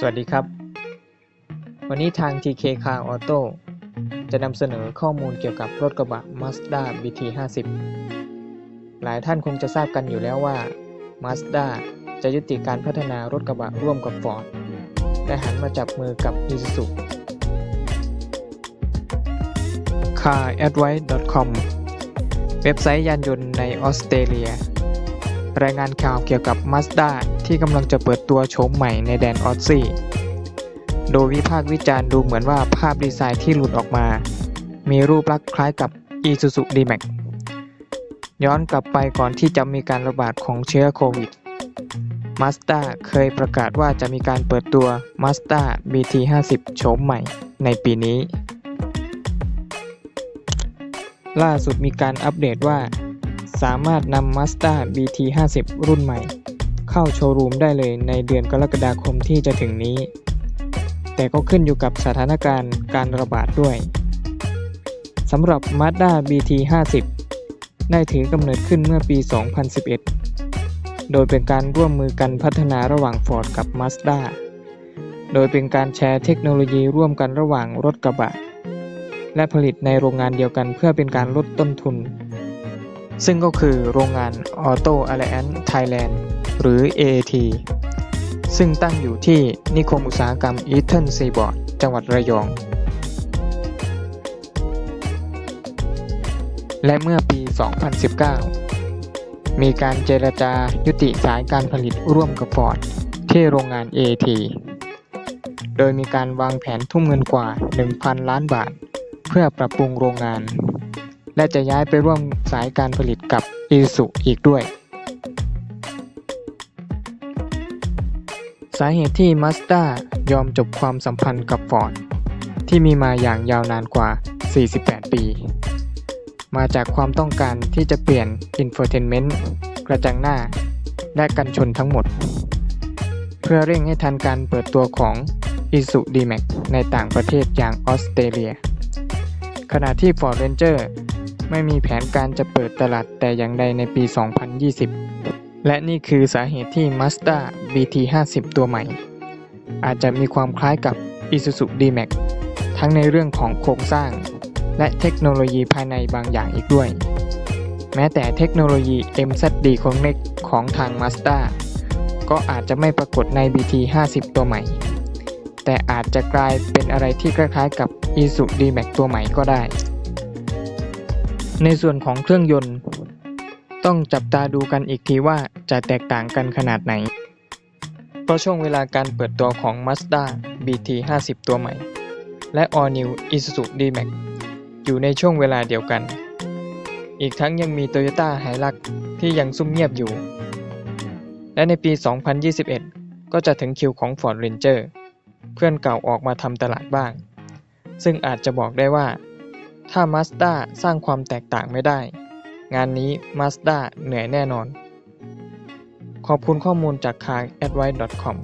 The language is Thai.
สวัสดีครับ วันนี้ทาง TK Car Auto จะนำเสนอข้อมูลเกี่ยวกับรถกระบะ Mazda BT50 หลายท่านคงจะทราบกันอยู่แล้วว่า Mazda จะยุติการพัฒนารถกระบะร่วมกับ Ford และหันมาจับมือกับ Isuzu caradvice.com เว็บไซต์ยานยนต์ในออสเตรเลีย รายงานข่าวเกี่ยวกับ Mazda ที่กำลังจะเปิดตัวโฉมใหม่ในแดนออสซี่โดยวิพากษ์วิจารณ์ดูเหมือนว่าภาพดีไซน์ที่หลุดออกมา มีรูปลักษณ์คล้ายกับ Isuzu D-Max ย้อนกลับไปก่อนที่จะมีการระบาดของเชื้อโควิด Mazda เคยประกาศว่าจะมีการเปิดตัว Mazda BT50 โฉมใหม่ในปีนี้ ล่าสุดมีการอัปเดตว่า สามารถนำ Mazda BT50 รุ่นใหม่ เข้าโชว์รูมได้เลยในเดือนกรกฎาคมที่จะถึงนี้ แต่ก็ขึ้นอยู่กับสถานการณ์การระบาดด้วยสำหรับ Mazda BT50 ได้ถือกำเนิดขึ้นเมื่อปี 2011 โดยเป็นการร่วมมือกันพัฒนาระหว่าง Ford กับ Mazda โดยเป็นการแชร์เทคโนโลยีร่วมกันระหว่างรถกระบะ และผลิตในโรงงานเดียวกันเพื่อเป็นการลดต้นทุน ซึ่งก็คือโรงงาน Auto Alliance Thailand หรือ AAT ซึ่งตั้งอยู่ที่นิคมอุตสาหกรรม Eastern Seaboard จังหวัดระยอง และเมื่อปี 2019 มีการเจรจายุติสายการผลิตร่วมกับ Ford ที่โรงงาน AAT โดยมีการวางแผนทุ่มเงินกว่า 1,000 ล้านบาท เพื่อปรับปรุงโรงงาน และจะย้ายไปร่วมสายการผลิตกับ Isuzu อีกด้วย สาเหตุที่ Mazda ยอมจบความสัมพันธ์กับ Ford ที่มีมาอย่างยาวนานกว่า 48 ปี มาจากความต้องการที่จะเปลี่ยน Infotainment กระจังหน้า และกันชนทั้งหมด เพื่อเร่งให้ทันการเปิดตัวของ Isuzu D-Max ในต่างประเทศอย่างออสเตรเลีย ขณะที่ Ford Ranger ไม่มีแผนการจะเปิดตลาดแต่อย่างใดในปี 2020 และนี่คือสาเหตุที่ Mazda BT50 ตัวใหม่ อาจจะมีความคล้ายกับ Isuzu D-Max ทั้งในเรื่องของโครงสร้าง และเทคโนโลยีภายในบางอย่างอีกด้วย แม้แต่เทคโนโลยี MZD Connect ของทาง Mazda ก็อาจจะไม่ปรากฏใน BT50 ตัวใหม่ แต่อาจจะกลายเป็นอะไรที่คล้ายๆกับ Isuzu D-Max ตัวใหม่ก็ได้ ในส่วนของเครื่องยนต์ ต้องจับตาดูกันอีกทีว่าจะแตกต่างกันขนาดไหน เพราะช่วงเวลาการเปิดตัวของ Mazda BT50 ตัวใหม่ และ All New Isuzu D-Max อยู่ในช่วงเวลาเดียวกัน อีกทั้งยังมี Toyota Hilux ที่ยังซุ่มเงียบอยู่ และในปี 2021 ก็จะถึงคิวของ Ford Ranger เพื่อนเก่าออกมาทำตลาดบ้าง ซึ่งอาจจะบอกได้ว่า ถ้ามาสด้าสร้างความแตกต่างไม่ได้ งานนี้มาสด้าเหนื่อยแน่นอน ขอบคุณข้อมูลจากคาง a d v i c e c o m